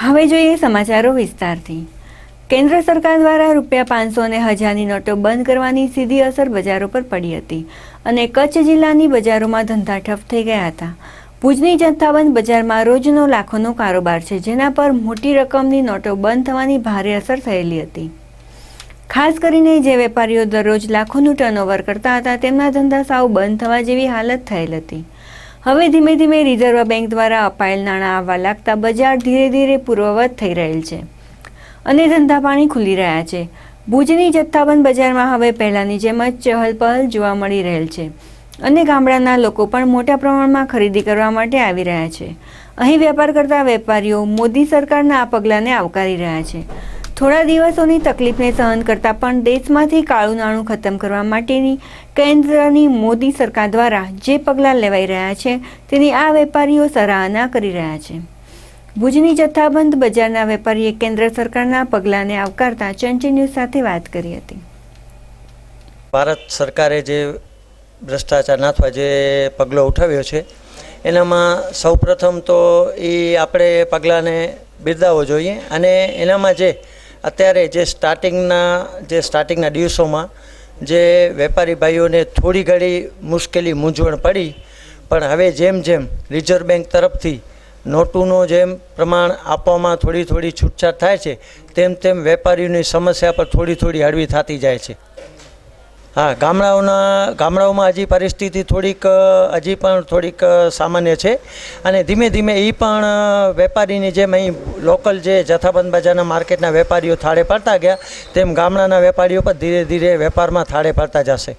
હવે જોઈએ સમાચારો વિસ્તારથી. કેન્દ્ર સરકાર દ્વારા રૂપિયા પાંચસો અને હજારની નોટો બંધ કરવાની સીધી અસર બજારો પર પડી હતી અને કચ્છ જિલ્લાની બજારોમાં ધંધા ઠપ થઈ ગયા હતા. ભુજની જથ્થાબંધ બજારમાં રોજનો લાખોનો કારોબાર છે, જેના પર મોટી રકમની નોટો બંધ થવાની ભારે અસર થયેલી હતી. ખાસ કરીને જે વેપારીઓ દરરોજ લાખોનું ટર્નઓવર કરતા હતા, તેમના ધંધા સાવ બંધ થવા જેવી હાલત થયેલ હતી. હવે ધીમે ધીમે રિઝર્વ બેંક દ્વારા અપાયેલ નાણાં આવવા લાગતા બજાર ધીરે ધીરે પૂર્વવત થઈ રહેલ છે. અને ધંધા પાણી ખુલી રહ્યા છે. ભુજની જથ્થાબંધ બજારમાં હવે પહેલાંની જેમ જ ચહલ પહલ જોવા મળી રહેલ છે. અને ગામડાના લોકો પણ મોટા પ્રમાણમાં ખરીદી કરવા માટે આવી રહ્યા છે. અહીં વેપાર કરતા વેપારીઓ મોદી સરકારના આ પગલાંને આવકારી રહ્યા છે. થોડા દિવસોની તકલીફને સહન કરતા પણ દેશમાંથી કાળું નાણું ખતમ કરવા માટેની કેન્દ્રની મોદી સરકાર દ્વારા જે પગલાં લેવાઈ રહ્યા છે, તેની આ વેપારીઓ સરાહના કરી રહ્યા છે. ભુજની જથ્થાબંધ બજારના વેપારીએ કેન્દ્ર સરકારના પગલાંને આવકારતા ચંચી ન્યૂઝ સાથે વાત કરી હતી. ભારત સરકારે જે ભ્રષ્ટાચાર નાથવા જે પગલો ઉઠાવ્યો છે, એનામાં સૌપ્રથમ તો એ આપણે પગલાંને બિરદાવવો જોઈએ અને એનામાં જે અત્યારે જે સ્ટાર્ટિંગના જે સ્ટાર્ટિંગના દિવસોમાં જે વેપારી ભાઈઓને થોડી ઘણી મુશ્કેલી મૂંઝવણ પડી, પણ હવે જેમ જેમ રિઝર્વ બેંક તરફથી નોટુનો જેમ પ્રમાણ આપવામાં થોડી થોડી છૂટછાટ થાય છે, તેમ તેમ વેપારીઓની સમસ્યા પર થોડી થોડી હળવી થતી જાય છે. હા, ગામડાઓના, ગામડાઓમાં હજી પરિસ્થિતિ થોડીક હજી પણ થોડીક સામાન્ય છે. અને ધીમે ધીમે એ પણ વેપારીની જેમ અહીં લોકલ જે જથ્થાબંધ બજારના માર્કેટના વેપારીઓ થાળે પડતા ગયા, તેમ ગામડાના વેપારીઓ પણ ધીરે ધીરે વેપારમાં થાળે પડતા જશે.